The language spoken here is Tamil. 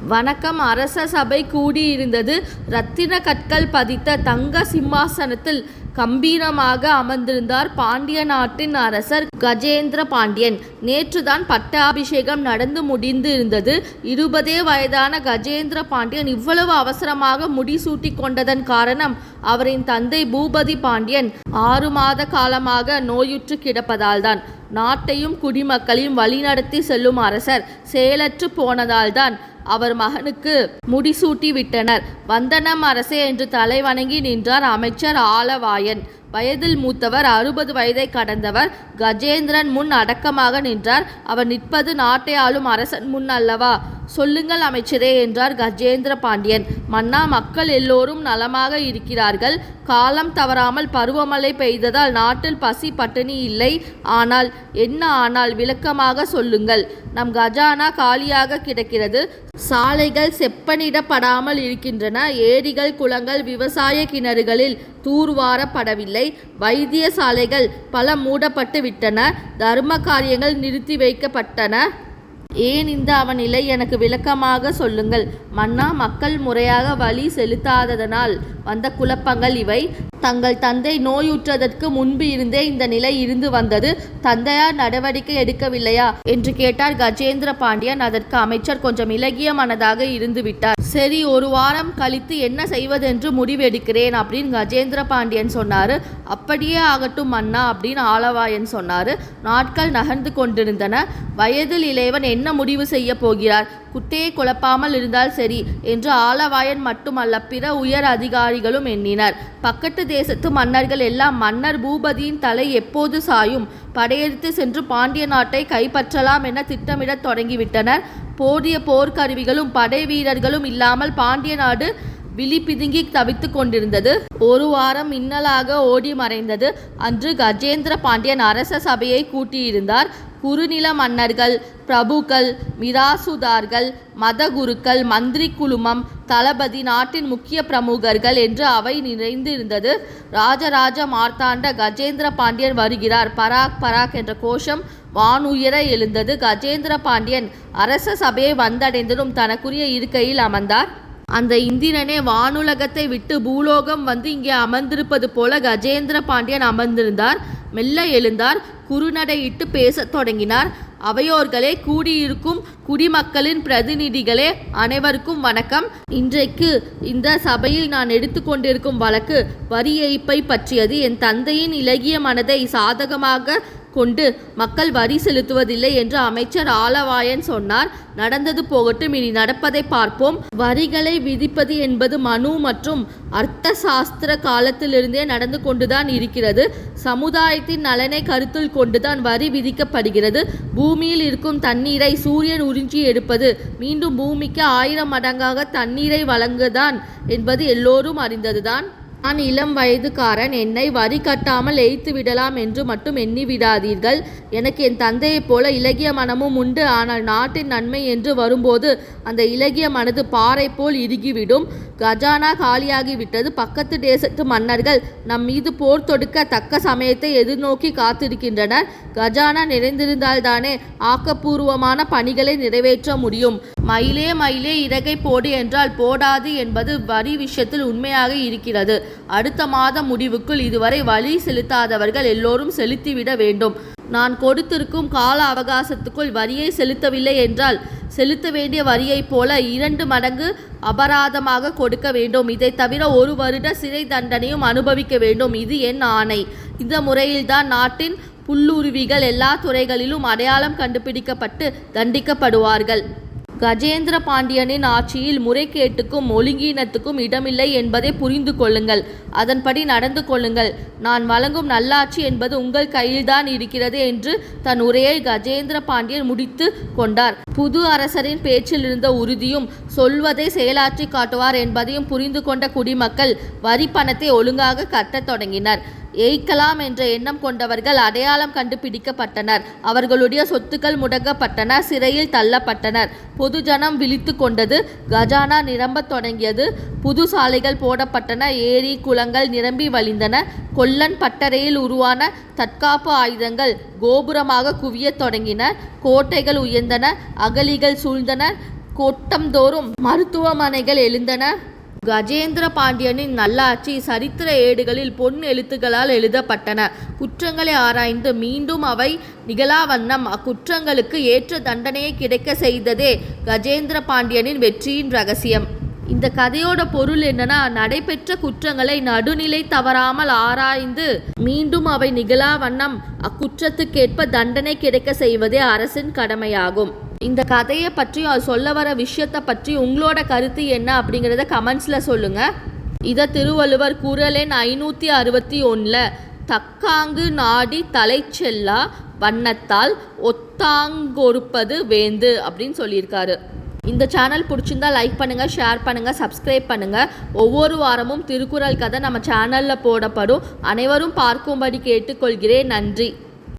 வணக்கம். அரச சபை கூடியிருந்தது. ரத்தின கற்கள் பதித்த தங்க சிம்மாசனத்தில் கம்பீரமாக அமர்ந்திருந்தார் பாண்டிய நாட்டின் அரசர் கஜேந்திர பாண்டியன். நேற்றுதான் பட்டாபிஷேகம் நடந்து முடிந்து இருந்தது இருபதே வயதான கஜேந்திர பாண்டியன் இவ்வளவு அவசரமாக முடிசூட்டி கொண்டதன் காரணம் அவரின் தந்தை பூபதி பாண்டியன். ஆறு மாத காலமாக நோயுற்று கிடப்பதால்தான். நாட்டையும் குடிமக்களையும் வழிநடத்தி செல்லும் அரசர் செயலற்று போனதால்தான். அவர் மகனுக்கு முடிசூட்டி விட்டனர் வந்தனம் அரசே என்று தலை வணங்கி நின்றார் அமைச்சர் ஆலவாயன். வயதில் மூத்தவர் அறுபது வயதை கடந்தவர் கஜேந்திரன் முன் அடக்கமாக நின்றார். அவர் நிற்பது நாட்டை ஆளும் அரசன் முன் அல்லவா? சொல்லுங்கள் அமைச்சரே என்றார் கஜேந்திர பாண்டியன். மன்னா மக்கள் எல்லோரும் நலமாக இருக்கிறார்கள். காலம் தவறாமல் பருவமழை பெய்ததால் நாட்டில் பசி பட்டினி இல்லை. ஆனால் என்ன ஆனால் விளக்கமாக சொல்லுங்கள். நம் கஜானா காலியாக கிடக்கிறது. சாலைகள் செப்பனிடப்படாமல் இருக்கின்றன. ஏரிகள் குளங்கள் விவசாய கிணறுகளில் தூர்வாரப்படவில்லை. வைத்தியசாலைகள் பல மூடப்பட்டு விட்டன தர்ம காரியங்கள் நிறுத்தி வைக்கப்பட்டன. ஏன் இந்த அவநிலை? எனக்கு விளக்கமாக சொல்லுங்கள். மன்னா மக்கள் முறையாக வழி செலுத்தாததனால் வந்த குழப்பங்கள் இவை. தங்கள் தந்தை நோயுற்றதற்கு முன்பு இருந்தே இந்த நிலை இருந்து வந்தது. தந்தையார் நடவடிக்கை எடுக்கவில்லையா? என்று கேட்டார் கஜேந்திர பாண்டியன். அதற்கு அமைச்சர் கொஞ்சம் இலகிய மனதாக இருந்து விட்டார். சரி ஒரு வாரம் கழித்து என்ன செய்வதென்று முடிவெடுக்கிறேன் அப்படின்னு கஜேந்திர பாண்டியன் சொன்னார். அப்படியே ஆகட்டும் மன்னா அப்படின்னு ஆலவாயன் சொன்னார். நாட்கள் நகர்ந்து கொண்டிருந்தன. வயதில் இளையவன் என்ன முடிவு செய்ய போகிறார்? குட்டையை குழப்பாமல் இருந்தால் சரி என்று ஆலவாயன் மட்டுமல்ல பிற உயர் அதிகாரிகளும் எண்ணினர். பக்கத்து தேசத்து மன்னர்கள் எல்லாம் மன்னர் பூபதியின் தலை எப்போது சாயும்? படையெடுத்து சென்று பாண்டிய நாட்டை கைப்பற்றலாம் என திட்டமிடத் தொடங்கிவிட்டனர். போதிய போர்க்கருவிகளும் படை வீரர்களும் இல்லாமல் பாண்டிய நாடு விழி பிதுங்கி தவித்து கொண்டிருந்தது. ஒரு வாரம் மின்னலாக ஓடி மறைந்தது. அன்று கஜேந்திர பாண்டியன் அரச சபையை கூட்டியிருந்தார். குறுநில மன்னர்கள் பிரபுக்கள் மிராசுதார்கள் மதகுருக்கள் மந்திரி குழுமம் தளபதி நாட்டின் முக்கிய பிரமுகர்கள் என்று அவை நிறைந்து இருந்தது ராஜராஜ மார்த்தாண்ட கஜேந்திர பாண்டியன் வருகிறார். பராக் பராக் என்ற கோஷம் வானுயர எழுந்தது. கஜேந்திர பாண்டியன் அரச சபையை வந்தடைந்ததும் தனக்குரிய இருக்கையில் அமர்ந்தார். அந்த இந்திரனே வானுலகத்தை விட்டு பூலோகம் வந்து இங்கே அமர்ந்திருப்பது போல கஜேந்திர பாண்டியன் அமர்ந்திருந்தார். மெல்ல எழுந்தார். குறுநடையிட்டு பேசத் தொடங்கினார். அவையோர்களே கூடியிருக்கும் குடிமக்களின் பிரதிநிதிகளே அனைவருக்கும் வணக்கம். இன்றைக்கு இந்த சபையில் நான் எடுத்துக்கொண்டிருக்கும் வழக்கு வரி ஏய்ப்பை பற்றியது. என் தந்தையின் இலகிய மனதை சாதகமாக கொண்டு மக்கள் வரி செலுத்துவதில்லை என்று அமைச்சர் ஆலவாயன் சொன்னார். நடந்தது போகட்டும் இனி நடப்பதை பார்ப்போம். வரிகளை விதிப்பது என்பது மனு மற்றும் அர்த்த சாஸ்திர காலத்திலிருந்தே நடந்து கொண்டுதான் இருக்கிறது. சமுதாயத்தின் நலனை கருத்தில் கொண்டுதான் வரி விதிக்கப்படுகிறது. பூமியில் இருக்கும் தண்ணீரை சூரியன் உறிஞ்சி எடுப்பது மீண்டும் பூமிக்கு ஆயிரம் மடங்காக தண்ணீரை வழங்குதான் என்பது எல்லோரும் அறிந்ததுதான். நான் இளம் வயதுக்காரன். என்னை வரி கட்டாமல் எய்த்து விடலாம் என்று மட்டும் எண்ணி விடாதீர்கள் எனக்கு என் தந்தையைப் போல இலகிய மனமும் உண்டு. ஆனால் நாட்டின் நன்மை என்று வரும்போது அந்த இலகிய மனது பாறை போல் இறுகிவிடும். கஜானா காலியாகிவிட்டது. பக்கத்து தேசத்து மன்னர்கள் நம் மீது போர் தொடுக்க தக்க சமயத்தை எதிர்நோக்கி காத்திருக்கின்றனர். கஜானா நிறைந்திருந்தால்தானே ஆக்கப்பூர்வமான பணிகளை நிறைவேற்ற முடியும். மயிலே மயிலே இறகை போடு என்றால் போடாது என்பது வரி விஷயத்தில் உண்மையாக இருக்கிறது. அடுத்த மாத முடிவுக்குள் இதுவரை வழி செலுத்தாதவர்கள் எல்லோரும் செலுத்திவிட வேண்டும். நான் கொடுத்திருக்கும் கால அவகாசத்துக்குள் வரியை செலுத்தவில்லை என்றால் செலுத்த வேண்டிய வரியைப் போல இரண்டு மடங்கு அபராதமாக கொடுக்க வேண்டும். இதை தவிர ஒரு வருட சிறை தண்டனையும் அனுபவிக்க வேண்டும். இது என் ஆணை. இந்த முறையில்தான் நாட்டின் புல்லுருவிகள் எல்லா துறைகளிலும் அடையாளம் கண்டுபிடிக்கப்பட்டு தண்டிக்கப்படுவார்கள். கஜேந்திர பாண்டியனின் ஆட்சியில் முறைகேட்டுக்கும் ஒழுங்கீனத்துக்கும் இடமில்லை என்பதை புரிந்து கொள்ளுங்கள். அதன்படி நடந்து கொள்ளுங்கள். நான் வழங்கும் நல்லாட்சி என்பது உங்கள் கையில்தான் இருக்கிறது என்று தன் உரையை கஜேந்திர பாண்டியன் முடித்து கொண்டார். புது அரசரின் பேச்சில் இருந்த உறுதியும் சொல்வதை செயலாற்றி காட்டுவார் என்பதையும் புரிந்து கொண்ட குடிமக்கள் வரி பணத்தை ஒழுங்காக கட்டத் தொடங்கினர். ஏய்க்கலாம் என்ற எண்ணம் கொண்டவர்கள் அடையாளம் கண்டுபிடிக்கப்பட்டனர். அவர்களுடைய சொத்துக்கள் முடக்கப்பட்டன சிறையில் தள்ளப்பட்டனர். பொதுஜனம் விழித்து கொண்டது கஜானா நிரம்பத் தொடங்கியது. புது சாலைகள் போடப்பட்டன ஏரி குளங்கள் நிரம்பி வழிந்தன. கொல்லன் பட்டறையில் உருவான தற்காப்பு ஆயுதங்கள் கோபுரமாக குவியத் தொடங்கின. கோட்டைகள் உயர்ந்தன அகலிகள் சூழ்ந்தன. கோட்டம்தோறும் மருத்துவமனைகள் எழுந்தன. கஜேந்திர பாண்டியனின் நல்லாட்சி சரித்திர ஏடுகளில் பொன் எழுத்துக்களால் எழுதப்பட்டன. குற்றங்களை ஆராய்ந்து மீண்டும் அவை நிகழாவண்ணம் அக்குற்றங்களுக்கு ஏற்ற தண்டனையை கிடைக்க செய்ததே கஜேந்திர பாண்டியனின் வெற்றியின் ரகசியம். இந்த கதையோட பொருள் என்னன்னா நடைபெற்ற குற்றங்களை நடுநிலை தவறாமல் ஆராய்ந்து மீண்டும் அவை நிகழா வண்ணம். அக்குற்றத்துக்கேற்ப தண்டனை கிடைக்க செய்வதே அரசின் கடமையாகும். இந்த கதையை பற்றி அது சொல்ல வர விஷயத்தை பற்றி உங்களோட கருத்து என்ன அப்படிங்கிறத கமெண்ட்ஸில் சொல்லுங்கள் இதை திருவள்ளுவர் குறள் ஐநூற்றி அறுபத்தி ஒன்றில் தக்காங்கு நாடி தலை செல்லா வண்ணத்தால் ஒத்தாங்கொறுப்பது வேந்து அப்படின்னு சொல்லியிருக்காரு. இந்த சேனல் பிடிச்சிருந்தா லைக் பண்ணுங்கள் ஷேர் பண்ணுங்கள் சப்ஸ்கிரைப் பண்ணுங்கள் ஒவ்வொரு வாரமும் திருக்குறள் கதை நம்ம சேனலில் போடப்படும். அனைவரும் பார்க்கும்படி கேட்டுக்கொள்கிறேன். நன்றி.